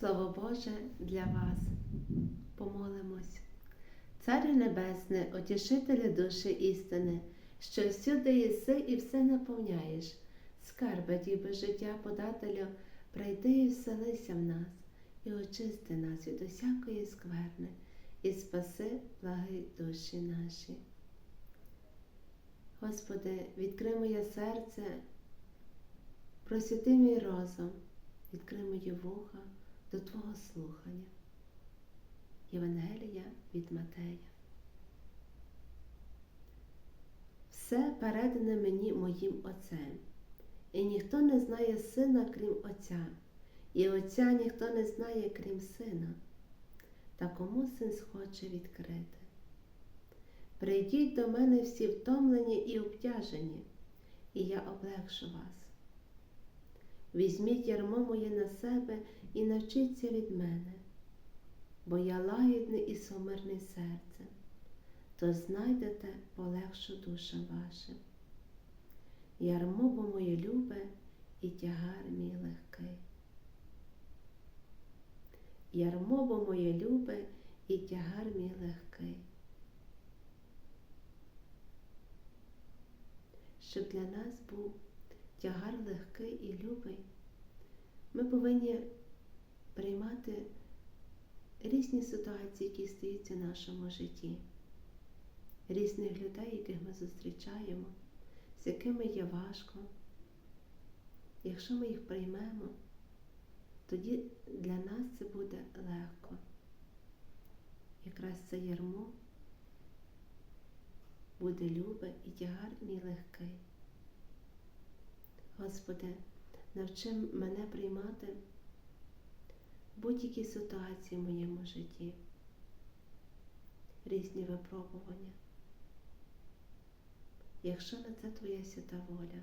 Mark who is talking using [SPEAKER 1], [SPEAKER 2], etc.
[SPEAKER 1] Слово Боже для вас. Помолимось. Царю Небесне, утішителю душі істини, що всюди єси і все наповняєш, скарби діби життя подателю, прийди і вселися в нас, і очисти нас від усякої скверни, і спаси благи душі наші. Господи, відкрий моє серце, просвіти мій розум, відкрий мої вуха до Твого слухання. Євангелія від Матея. Все передане мені моїм Отцем, і ніхто не знає сина, крім Отця, і Отця ніхто не знає, крім сина, та кому син схоче відкрити. Прийдіть до мене всі втомлені і обтяжені, і я облегшу вас. Візьміть ярмо моє на себе і навчіться від мене, бо я лагідний і сумирний серцем, то знайдете полегшу душам вашим. Ярмо бо моє любе і тягар мій легкий. Ярмо бо моє любе і тягар мій легкий. Щоб для нас був тягар легкий і любий, ми повинні приймати різні ситуації, які стаються в нашому житті, різних людей, яких ми зустрічаємо, з якими є важко. Якщо ми їх приймемо, тоді для нас це буде легко. Якраз це ярмо буде любе і тягар мій легкий. Господи, навчи мене приймати будь-які ситуації в моєму житті, різні випробування, якщо на це Твоя свята воля.